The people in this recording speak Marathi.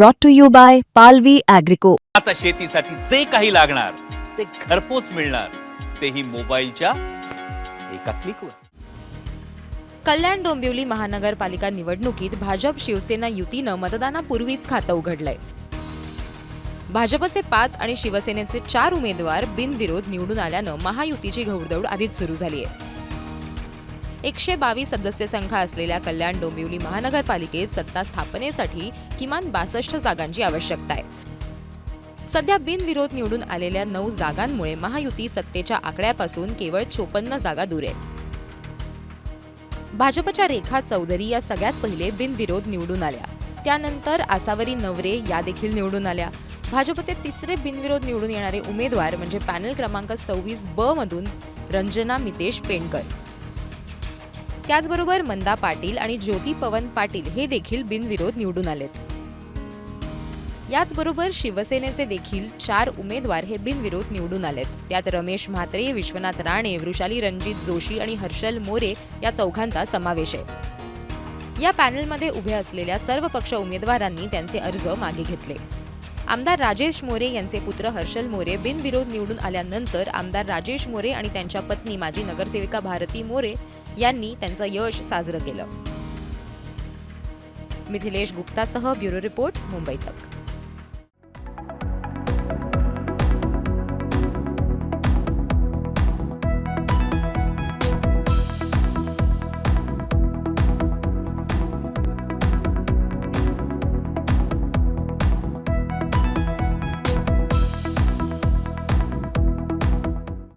brought to you by Palvi Agrico. आता शेतीसाठी जे काही लागणार ते घरपोच मिळणार. तेही मोबाईलच्या एका क्लिकवर. कल्याण डोंबिवली महानगरपालिका निवडणुकीत भाजप शिवसेना युतीनं मतदानापूर्वीच खातं उघडलंय. भाजपचे पाच आणि शिवसेनेचे चार उमेदवार बिनविरोध निवडून आल्यानं महायुतीची घौडदौड आधीच सुरू झाली आहे एकशे बावीस सदस्य संघ असलेल्या कल्याण डोंबिवली महानगरपालिकेत सत्ता स्थापनेसाठी किमान बासष्ट जागांची आवश्यकता आहे. सध्या बिनविरोध निवडून आलेल्या नऊ जागांमुळे महायुती सत्तेच्या आकड्यापासून केवळ चोपन्न जागा दूर आहे भाजपच्या रेखा चौधरी या सगळ्यात पहिले बिनविरोध निवडून आल्या. त्यानंतर आसावरी नवरे या देखील निवडून आल्या. भाजपचे तिसरे बिनविरोध निवडून येणारे उमेदवार म्हणजे पॅनल क्रमांक सव्वीस ब मधून रंजना मितेश पेंडकर त्याचबरोबर मंदा पाटील आणि ज्योती पवन पाटील हे देखील बिनविरोध निवडून आलेत. याचबरोबर शिवसेनेचे देखील चार उमेदवार हे बिनविरोध निवडून आलेत. त्यात रमेश म्हात्रे विश्वनाथ राणे वृषाली रणजित जोशी आणि हर्षल मोरे या चौघांचा समावेश आहे. या पॅनलमध्ये उभे असलेल्या सर्व पक्ष उमेदवारांनी त्यांचे अर्ज मागे घेतले. आमदार राजेश मोरे यांचे पुत्र हर्षल मोरे बिनविरोध निवडून आल्यानंतर आमदार राजेश मोरे आणि त्यांच्या पत्नी माजी नगरसेविका भारती मोरे यांनी त्यांचं यश साजरं केलं. मिथिलेश गुप्तासह ब्युरो रिपोर्ट मुंबई तक.